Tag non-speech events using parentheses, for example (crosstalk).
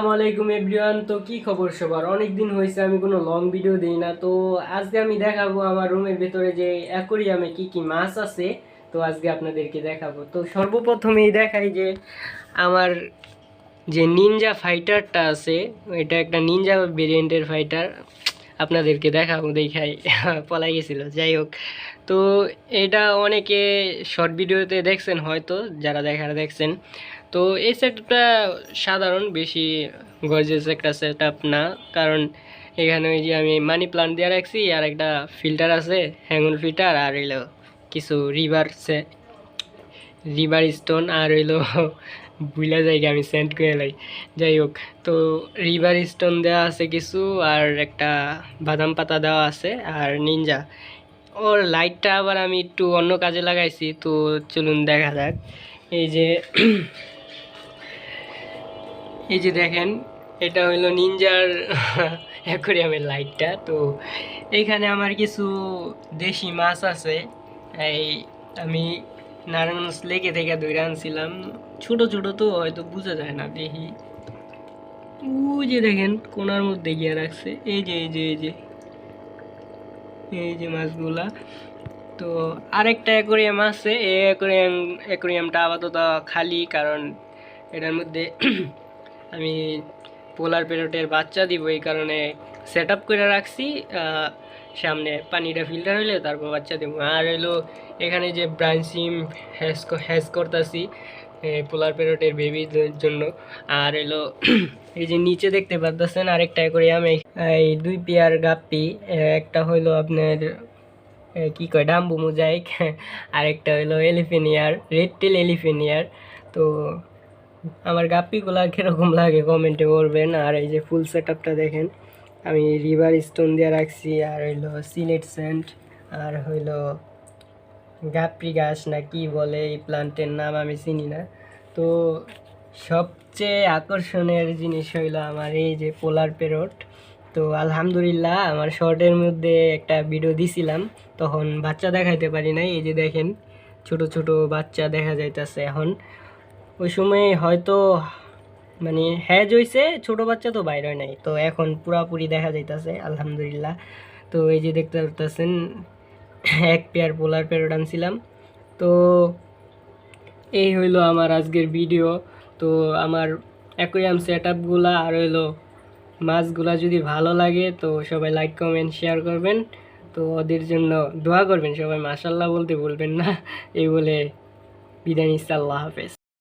আসসালামাইকুম এভরিওয়ান। তো কি খবর সবার? অনেক দিন হয়েছে আমি কোনো লং ভিডিও দিই না। তো আজকে আমি দেখাবো আমার রুমের ভেতরে যে অ্যাকোরিয়ামে কি কি মাছ আছে। তো আজকে আপনাদেরকে দেখাবো। তো সর্বপ্রথমেই দেখাই যে আমার যে নিনজা ফাইটারটা আছে, এটা একটা নিনজা ভেরিয়েন্টের ফাইটার আপনাদেরকে দেখাবো দেখাই (laughs) পলাই গেছিল। যাই হোক, তো এটা অনেকে শর্ট ভিডিওতে দেখছেন হয়তো, যারা দেখার দেখছেন। তো এই সেটটা সাধারণ, বেশি গর্জেস একটা সেট না। কারণ এখানে ওই যে আমি মানি প্লান্ট দিয়ে রাখছি, আর একটা ফিল্টার আছে হ্যাঙ্গন ফিল্টার আর হইল কিছু রিভার রিভার স্টোন আর হইল বুইলা জায়গা আমি সেন্ড করে লাই। যাই হোক, তো রিভার স্টোন দেওয়া আছে কিছু আর একটা বাদাম পাতা দেওয়া আছে আর নিনজা ওর লাইটটা আবার আমি একটু অন্য কাজে লাগাইছি, তো চলুন দেখা যাক। এই যে এই যে দেখেন, এটা হইল নিনজার অ্যাকোরিয়ামের লাইটটা তো এইখানে আমার কিছু দেশি মাছ আছে। এই আমি নারায়ণগঞ্জ লেগে থেকে ধরে আনছিলাম। ছোট ছোট তো হয়তো বোঝা যায় না, দেখি। ওই যে দেখেন, কোনার মধ্যে গিয়ে রাখছে। এই যে এই যে এই যে। এই যে মাছগুলা। তো আরেকটা অ্যাকোরিয়াম আছে। এই অ্যাকোরিয়াম, অ্যাকোরিয়ামটা আপাতত খালি, কারণ এটার মধ্যে (clears throat) আমি পোলার পেরোটের বাচ্চা দিব, এই কারণে সেট আপ করে রাখছি সামনে পানিটা ফিল্টার হইলে তারপর বাচ্চা দেবো। আর হইল এখানে যে ব্রাঞ্চিম হ্যাজ হ্যাজ করতেছি পোলার পেরোটের বেবিদের জন্য। আর হইল (clears throat) এই যে নিচে দেখতে পারতেছেন, আরেকটা অ্যাকোরিয়াম এই এই দুই পেয়ার গাপ্পি একটা হইল আপনার কি কয়, ডাম্বু মোজাইক, (laughs) আরেকটা হইল এলিফেনিয়ার, রেড টেল এলিফেনিয়ার। তো আমার গাপ্পিগুলা কীরকম লাগে কমেন্টে করবেন আর এই যে ফুল সেট দেখেন, আমি রিভার স্টোন দিয়ে রাখছি, আর হইল সিলেট সেন্ট, আর হইল গাপ্পি গাছ না কি বলে এই প্লান্টের নাম আমি চিনি না। তো সবচেয়ে আকর্ষণের জিনিস হইল আমার এই যে পোলার প্যারট। তো আলহামদুলিল্লাহ আমার শর্টের মধ্যে একটা ভিডিও দিছিলাম, তখন বাচ্চা দেখাইতে পারি নাই। এই যে দেখেন, ছোট ছোট বাচ্চা দেখা যাইতেছে এখন। ওই সময় হয়তো মানে হ্যাজ হইছে, ছোট বাচ্চা তো বাইর হয় নাই। তো এখন পুরাপুরি দেখা যাইতাছে, আলহামদুলিল্লাহ। তো এই যে দেখতে পারতেছেন, এক পেয়ার পোলার প্যারট আনছিলাম। তো এই হইল আমার আজকের ভিডিও। তো আমার অ্যাকোয়ারিয়াম সেট আপগুলা আর হইল মাছগুলা যদি ভালো লাগে, তো সবাই লাইক কমেন্ট শেয়ার করবেন। তো ওদের জন্য দোয়া করবেন সবাই। মাশাল্লাহ বলতে বলবেন না। এই বলে বিদায় আল্লাহ হাফেজ।